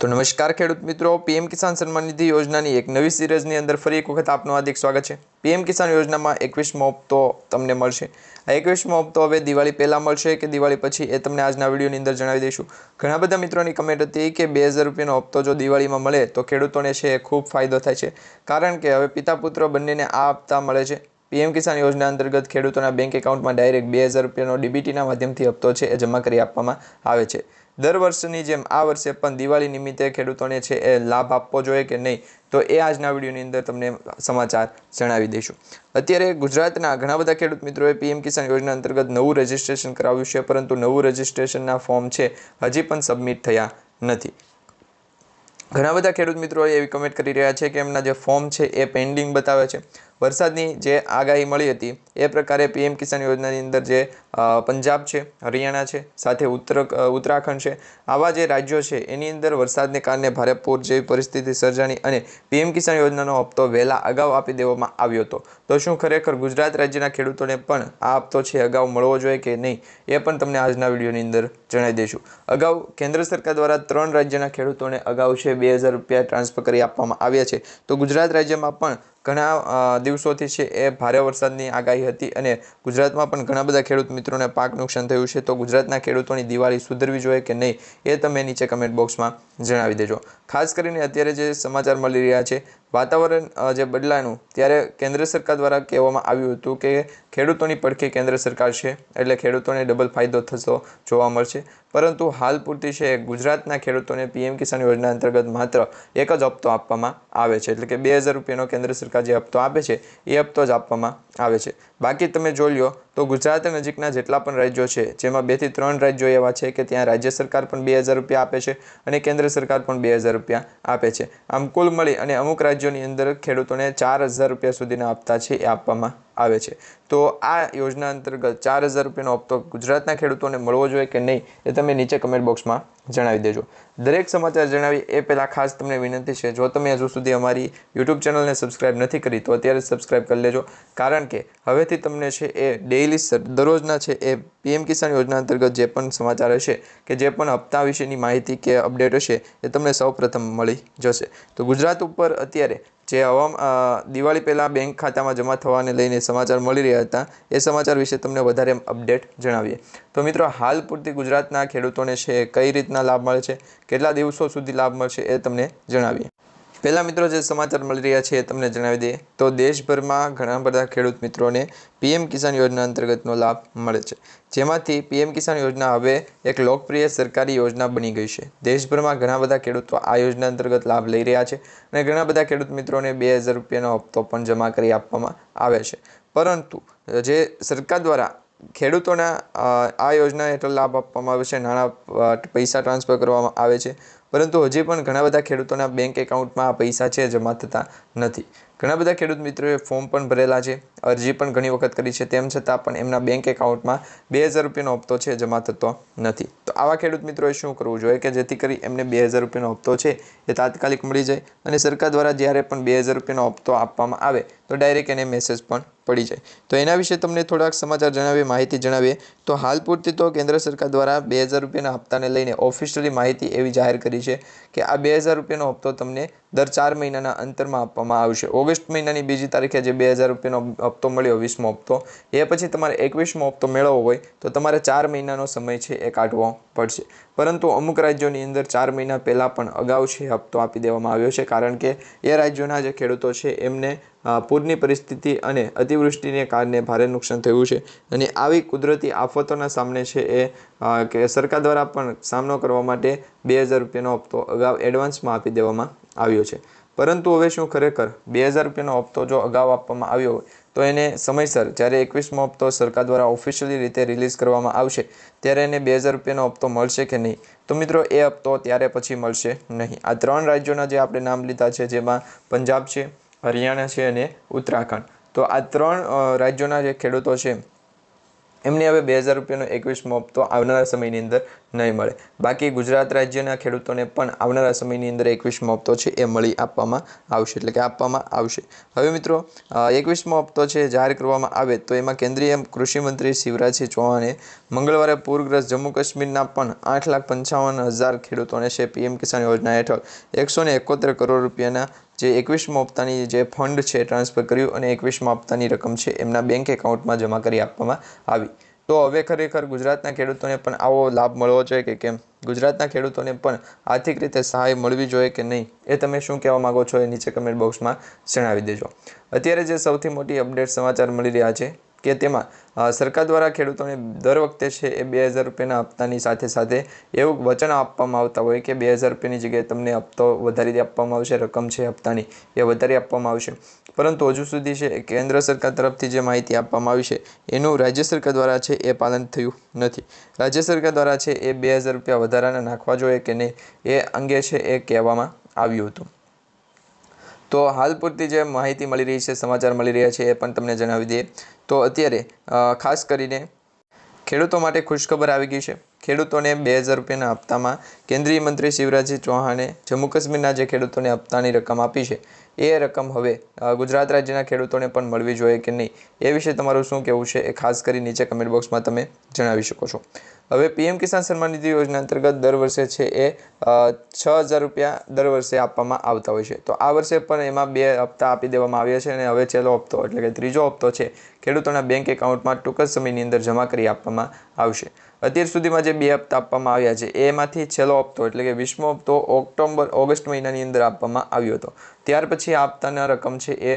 તો નમસ્કાર ખેડૂત મિત્રો, પીએમ કિસાન સન્માન નિધિ યોજનાની એક નવી સિરીઝની અંદર ફરી એક વખત આપનું હાર્દિક સ્વાગત છે. પીએમ કિસાન યોજનામાં એકવીસમો હપ્તો તમને મળશે. આ એકવીસમો હપ્તો હવે દિવાળી પહેલાં મળશે કે દિવાળી પછી એ તમને આજના વિડીયોની અંદર જણાવી દઈશું. ઘણા બધા મિત્રોની કમેન્ટ હતી કે બે હજાર રૂપિયાનો હપ્તો જો દિવાળીમાં મળે તો ખેડૂતોને છે એ ખૂબ ફાયદો થાય છે. કારણ કે હવે પિતા પુત્ર બંનેને આ હપ્તા મળે છે. પીએમ કિસાન યોજના અંતર્ગત ખેડૂતોના બેંક એકાઉન્ટમાં ડાયરેક્ટ બે હજાર રૂપિયાનો ડીબીટીના માધ્યમથી હપ્તો છે એ જમા કરી આપવામાં આવે છે. દર વર્ષની જેમ આ વર્ષે પણ દિવાળી નિમિત્તે ખેડૂતોને છે એ લાભ આપવો જોઈએ કે નહીં? તો એ આજના વિડીયોની અંદર તમને સમાચાર જણાવી દઈશું. અત્યારે ગુજરાતના ઘણા બધા ખેડૂત મિત્રોએ પીએમ કિસાન યોજના અંતર્ગત નવું રજિસ્ટ્રેશન કરાવ્યું છે, પરંતુ નવું રજિસ્ટ્રેશનના ફોર્મ છે હજી પણ સબમિટ થયા નથી. ઘણા બધા ખેડૂત મિત્રો એવી કમેન્ટ કરી રહ્યા છે કે એમના જે ફોર્મ છે એ પેન્ડિંગ બતાવે છે. વરસાદની જે આગાહી મળી હતી, એ પ્રકારે પીએમ કિસાન યોજનાની અંદર જે પંજાબ છે, હરિયાણા છે, સાથે ઉત્તર ઉત્તરાખંડ છે. આવા જે રાજ્યો છે, એની અંદર વરસાદને કારણે ભારે પૂર જેવી પરિસ્થિતિ સર્જાણી અને પીએમ કિસાન યોજનાનો હપ્તો વહેલા અગાઉ આપી દેવામાં આવ્યો હતો. તો શું ખરેખર ગુજરાત રાજ્યના ખેડૂતોને પણ આ હપ્તો છે, અગાઉ મળવો જોઈએ કે નહીં, એ પણ તમને આજના વિડીયોની અંદર જણાવી દઈશું. અગાઉ કેન્દ્ર સરકાર દ્વારા ત્રણ રાજ્યના ખેડૂતોને અગાઉ છે, બે હજાર રૂપિયા ટ્રાન્સફર કરી આપવામાં આવ્યા છે. તો ગુજરાત રાજ્યમાં પણ ઘણા દિવસોથી છે એ ભારે વરસાદની આગાહી હતી અને ગુજરાતમાં પણ ઘણા બધા ખેડૂત મિત્રોને પાક નુકસાન થયું છે. તો ગુજરાતના ખેડૂતોની દિવાળી સુધરવી જોઈએ કે નહીં એ તમે નીચે કમેન્ટ બોક્સમાં જણાવી દેજો. ખાસ કરીને અત્યારે જે સમાચાર મળી રહ્યા છે વાતાવરણ જે બદલાનું ત્યારે કેન્દ્ર સરકાર દ્વારા કહેવામાં આવ્યું હતું કે ખેડૂતોની પડખે કેન્દ્ર સરકાર છે એટલે ખેડૂતોને ડબલ ફાયદો થતો જોવા મળશે. પરંતુ હાલ પૂરતી છે ગુજરાતના ખેડૂતોને પીએમ કિસાન યોજના અંતર્ગત માત્ર એક જ હપ્તો આપવામાં આવે છે. એટલે કે બે હજાર રૂપિયાનો કેન્દ્ર સરકાર જે હપ્તો આપે છે, એ હપ્તો જ આપવામાં આવે છે. બાકી તમે જોઈ લો તો ગુજરાત નજીકના જેટલા પણ રાજ્યો છે, જેમાં બેથી ત્રણ રાજ્યો એવા છે કે ત્યાં રાજ્ય સરકાર પણ બે હજાર રૂપિયા આપે છે અને કેન્દ્ર સરકાર પણ બે હજાર રૂપિયા આપે છે. આમ કુલ મળી અને અમુક રાજ્યોની અંદર ખેડૂતોને ચાર હજાર રૂપિયા સુધીના આપતા છે એ આપવામાં આવે છે. તો આ યોજના અંતર્ગત ચાર હજાર રૂપિયાનો હપ્તો ગુજરાતના ખેડૂતોને મળવો જોઈએ કે નહીં એ તમે નીચે કમેન્ટ બોક્સમાં જણાવી દેજો. દરેક સમાચાર જણાવી એ પહેલાં ખાસ તમને વિનંતી છે, જો તમે હજુ સુધી અમારી યુટ્યુબ ચેનલને સબસ્ક્રાઇબ નથી કરી, તો અત્યારે સબસ્ક્રાઇબ કરી લેજો. કારણ કે હવેથી તમને છે એ ડેઇલી દરરોજના છે એ પીએમ કિસાન યોજના અંતર્ગત જે પણ સમાચાર હશે કે જે પણ હપ્તા વિશેની માહિતી કે અપડેટ હશે એ તમને સૌપ્રથમ મળી જશે. તો ગુજરાત ઉપર અત્યારે જે હવામ દિવાળી પહેલાં બેંક ખાતામાં જમા થવાને લઈને સમાચાર મળી રહ્યા હતા, એ સમાચાર વિશે તમને વધારે અપડેટ જણાવીએ. તો મિત્રો, હાલ પૂરતી ગુજરાતના ખેડૂતોને છે, કઈ રીતના લાભ મળે છે, કેટલા દિવસો સુધી લાભ મળશે એ તમને જણાવીએ. પહેલાં મિત્રો જે સમાચાર મળી રહ્યા છે તમને જણાવી દઈએ. તો દેશભરમાં ઘણા બધા ખેડૂત મિત્રોને પીએમ કિસાન યોજના અંતર્ગતનો લાભ મળે છે. જેમાંથી પીએમ કિસાન યોજના હવે એક લોકપ્રિય સરકારી યોજના બની ગઈ છે. દેશભરમાં ઘણા બધા ખેડૂતો આ યોજના અંતર્ગત લાભ લઈ રહ્યા છે અને ઘણા બધા ખેડૂત મિત્રોને બે હજાર રૂપિયાનો હપ્તો પણ જમા કરી આપવામાં આવે છે. પરંતુ જે સરકાર દ્વારા ખેડૂતોના આ યોજના હેઠળ લાભ આપવામાં આવે છે. નાણાં પૈસા ટ્રાન્સફર કરવામાં આવે છે. પરંતુ હજી પણ ઘણા બધા ખેડૂતોના બેંક એકાઉન્ટમાં આ પૈસા છે, જમા થતા નથી. ઘણા બધા ખેડૂત મિત્રોએ ફોર્મ પણ ભરેલા છે, અરજી પણ ઘણી વખત કરી છે, તેમ છતાં પણ એમના બેંક એકાઉન્ટમાં બે હજાર રૂપિયાનો હપ્તો છે, જમા થતો નથી. તો આવા ખેડૂત મિત્રોએ શું કરવું જોઈએ કે જેથી કરી એમને બે હજાર રૂપિયાનો હપ્તો છે, એ તાત્કાલિક મળી જાય અને સરકાર દ્વારા જ્યારે પણ બે હજાર રૂપિયાનો હપ્તો આપવામાં આવે, તો ડાયરેક્ટ એને મેસેજ પણ પડી જાય. તો એના વિશે તમને થોડાક સમાચાર જણાવીએ, માહિતી જણાવીએ. તો હાલ પૂરતી તો કેન્દ્ર સરકાર દ્વારા બે હજાર રૂપિયાના હપ્તાને લઈને ઓફિશિયલી માહિતી એવી જાહેર કરી છે કે આ બે હજાર રૂપિયાનો હપ્તો તમને દર ચાર મહિનાના અંતરમાં આપવામાં આવશે. ઓગસ્ટ મહિનાની બીજી તારીખે જે બે હજાર રૂપિયાનો હપ્તો મળ્યો, વીસમો હપ્તો, એ પછી તમારે એકવીસમો હપ્તો મેળવવો હોય તો તમારે ચાર મહિનાનો સમય છે એ કાઢવો પડશે. પરંતુ અમુક રાજ્યોની અંદર ચાર મહિના પહેલાં પણ અગાઉ છે હપ્તો આપી દેવામાં આવ્યો છે, કારણ કે એ રાજ્યોના જે ખેડૂતો છે એમને પૂરની પરિસ્થિતિ અને અતિવૃષ્ટિને કારણે ભારે નુકસાન થયું છે. અને આવી કુદરતી આફતોના સામને છે એ કે સરકાર દ્વારા પણ સામનો કરવા માટે બે હજાર રૂપિયાનો હપ્તો અગાઉ એડવાન્સમાં આપી દેવામાં આવ્યો છે. પરંતુ હવે શું ખરેખર? બે હજાર રૂપિયાનો હપ્તો જો અગાઉ આપવામાં આવ્યો હોય, તો એને સમયસર જ્યારે એકવીસમો હપ્તો સરકાર દ્વારા ઓફિશિયલી રીતે રિલીઝ કરવામાં આવશે, ત્યારે એને બે હજાર રૂપિયાનો હપ્તો મળશે કે નહીં? તો મિત્રો, એ હપ્તો ત્યારે પછી મળશે નહીં. આ ત્રણ રાજ્યોના જે આપણે નામ લીધા છે, જેમાં પંજાબ છે, હરિયાણા છે અને ઉત્તરાખંડ. તો આ ત્રણ રાજ્યોના જે ખેડૂતો છે એમને હવે બે હજાર રૂપિયાનો એકવીસમો હપ્તો આવનારા સમયની અંદર નહીં મળે. બાકી ગુજરાત રાજ્યના ખેડૂતોને પણ આવનારા સમયની અંદર એકવીસમો હપ્તો છે એ મળી આપવામાં આવશે, એટલે કે આપવામાં આવશે. હવે મિત્રો એકવીસમો હપ્તો છે જાહેર કરવામાં આવે તો એમાં કેન્દ્રીય કૃષિમંત્રી શિવરાજસિંહ ચૌહાણે મંગળવારે પૂરગ્રસ્ત જમ્મુ કાશ્મીરના પણ આઠ લાખ પંચાવન હજાર ખેડૂતોને છે પીએમ કિસાન યોજના હેઠળ એકસો એકોતેર કરોડ રૂપિયાના જે એકવીસમો હપ્તાની જે ફંડ છે ટ્રાન્સફર કર્યું અને એકવીસમો હપ્તાની રકમ છે એમના બેંક એકાઉન્ટમાં જમા કરી આપવામાં આવી. તો હવે ખરેખર ગુજરાતના ખેડૂતોને પણ આવો લાભ મળવો જોઈએ કે કેમ? ગુજરાતના ખેડૂતોને પણ આર્થિક રીતે સહાય મળવી જોઈએ કે નહીં? એ તમે શું કહેવા માગો છો એ નીચે કમેન્ટ બોક્સમાં જણાવી દેજો. અત્યારે જે સૌથી મોટી અપડેટ સમાચાર મળી રહ્યા છે કે તેમાં સરકાર દ્વારા ખેડૂતોને દર વખતે છે એ બે હજાર રૂપિયાના હપ્તાની સાથે સાથે એવું વચન આપવામાં આવતા હોય કે બે હજાર રૂપિયાની જગ્યાએ તમને હપ્તો વધારી આપવામાં આવશે, રકમ છે હપ્તાની, એ વધારી આપવામાં આવશે. પરંતુ હજુ સુધી છે કેન્દ્ર સરકાર તરફથી જે માહિતી આપવામાં આવી છે, એનું રાજ્ય સરકાર દ્વારા છે એ પાલન થયું નથી. રાજ્ય સરકાર દ્વારા છે એ બે હજાર રૂપિયા વધારાના નાખવા જોઈએ કે નહીં, એ અંગે છે એ કહેવામાં આવ્યું હતું. તો હાલ પૂરતી જે માહિતી મળી રહી છે, સમાચાર મળી રહ્યા છે એ પણ તમને જણાવી દઈએ. તો અત્યારે ખાસ કરીને ખેડૂતો માટે ખુશખબર આવી ગઈ છે. ખેડૂતોને બે હજાર રૂપિયાના હપ્તામાં કેન્દ્રીય મંત્રી શિવરાજસિંહ ચૌહાણે જમ્મુ કાશ્મીરના જે ખેડૂતોને હપ્તાની રકમ આપી છે એ રકમ હવે ગુજરાત રાજ્યના ખેડૂતોને પણ મળવી જોઈએ કે નહીં? એ વિશે તમારું શું કહેવું છે? એ ખાસ કરી નીચે કમેન્ટ બોક્સમાં તમે જણાવી શકો છો. હવે પીએમ કિસાન સન્માન નિધિ યોજના અંતર્ગત દર વર્ષે છે એ છ હજાર રૂપિયા દર વર્ષે આપવામાં આવતા હોય છે. તો આ વર્ષે પણ એમાં બે હપ્તા આપી દેવામાં આવ્યા છે અને હવે છેલ્લો હપ્તો, એટલે કે ત્રીજો હપ્તો છે, ખેડૂતોના બેંક એકાઉન્ટમાં ટૂંક જ સમયની અંદર જમા કરી આપવામાં આવશે. અત્યાર સુધીમાં જે બે હપ્તા આપવામાં આવ્યા છે, એમાંથી છેલ્લો હપ્તો, એટલે કે વીસમો હપ્તો ઓક્ટોબર, ઓગસ્ટ મહિનાની અંદર આપવામાં આવ્યો હતો. ત્યાર પછી આ હપ્તાના રકમ છે એ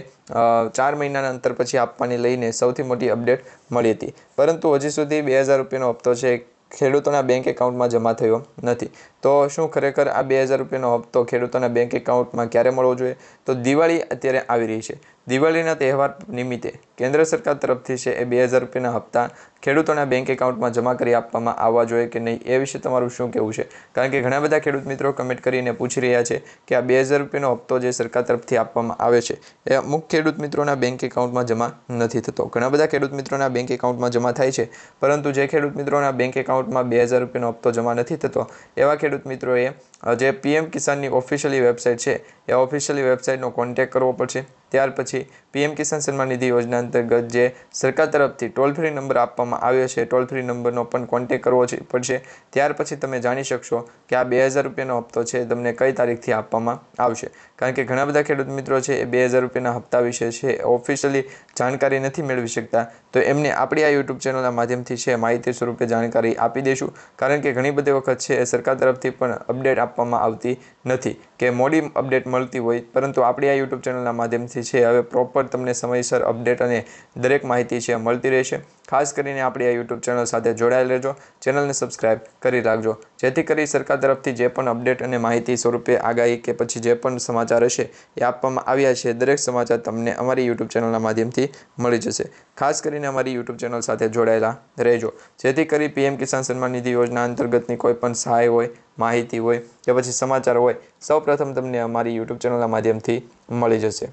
ચાર મહિનાના અંતર પછી આપવાની લઈને સૌથી મોટી અપડેટ મળી હતી. પરંતુ હજી સુધી બે હજાર રૂપિયાનો હપ્તો છે ખેડૂતોના બેંક એકાઉન્ટમાં જમા થયો નથી. તો શું ખરેખર આ બે હજાર રૂપિયાનો હપ્તો ખેડૂતોના બેંક એકાઉન્ટમાં ક્યારે મળવો જોઈએ? તો દિવાળી અત્યારે આવી રહી છે. દિવાળીના તહેવાર નિમિત્તે કેન્દ્ર સરકાર તરફથી છે એ બે હજાર રૂપિયાના હપ્તા ખેડૂતોના બેંક એકાઉન્ટમાં જમા કરી આપવામાં આવવા જોઈએ કે નહીં એ વિશે તમારું શું કહેવું છે? કારણ કે ઘણા બધા ખેડૂત મિત્રો કમેન્ટ કરીને પૂછી રહ્યા છે કે આ બે હજાર રૂપિયાનો હપ્તો જે સરકાર તરફથી આપવામાં આવે છે, એ અમુક ખેડૂત મિત્રોના બેંક એકાઉન્ટમાં જમા નથી થતો. ઘણા બધા ખેડૂત મિત્રોના બેંક એકાઉન્ટમાં જમા થાય છે, પરંતુ જે ખેડૂત મિત્રોના બેંક એકાઉન્ટમાં બે હજાર રૂપિયાનો હપ્તો જમા નથી થતો, એવા ખેડૂત મિત્રોએ જે પીએમ કિસાનની ઓફિશિયલી વેબસાઇટ છે, એ ઓફિશિયલી વેબસાઇટનો કોન્ટેક્ટ કરવો પડશે. ત્યાર પછી પીએમ કિસાન સન્માન નિધિ યોજના અંતર્ગત જે સરકાર તરફથી ટોલ ફ્રી નંબર આપવામાં આવ્યો છે, ટોલ ફ્રી નંબરનો પણ કોન્ટેક કરવો પડશે. ત્યાર પછી તમે જાણી શકશો કે આ બે હજાર રૂપિયાનો હપ્તો છે, તમને કઈ તારીખથી આપવામાં આવશે? કારણ કે ઘણા બધા ખેડૂત મિત્રો છે એ બે હજાર રૂપિયાના હપ્તા વિશે છે ઓફિશિયલી જાણકારી નથી મેળવી શકતા. તો એમને આપણી આ યુટ્યુબ ચેનલના માધ્યમથી છે માહિતી સ્વરૂપે જાણકારી આપી દઈશું. કારણ કે ઘણી બધી વખત છે એ સરકાર તરફથી પણ અપડેટ આપવામાં આવતી નથી કે મોડી અપડેટ મળતી હોય, પરંતુ આપણી આ યુટ્યુબ ચેનલના માધ્યમથી છે, હવે પ્રોપર તમને સમયસર અપડેટ અને દરેક માહિતી છે મળતી રહેશે. ખાસ કરીને આપણી આ યુટ્યુબ ચેનલ સાથે જોડાયેલ રહેજો. ચેનલને સબસ્ક્રાઇબ કરી રાખજો. જેથી કરી સરકાર તરફથી જે પણ અપડેટ અને માહિતી સ્વરૂપે આગાહી કે પછી જે પણ સમાચાર હશે એ આપવામાં આવ્યા છે, દરેક સમાચાર તમને અમારી યુટ્યુબ ચેનલના માધ્યમથી મળી જશે. ખાસ કરીને અમારી યુટ્યુબ ચેનલ સાથે જોડાયેલા રહેજો. જેથી કરી પીએમ કિસાન સન્માન નિધિ યોજના અંતર્ગતની કોઈ પણ સહાય હોય, માહિતી હોય કે પછી સમાચાર હોય, સૌપ્રથમ તમને અમારી યુટ્યુબ ચેનલના માધ્યમથી મળી જશે.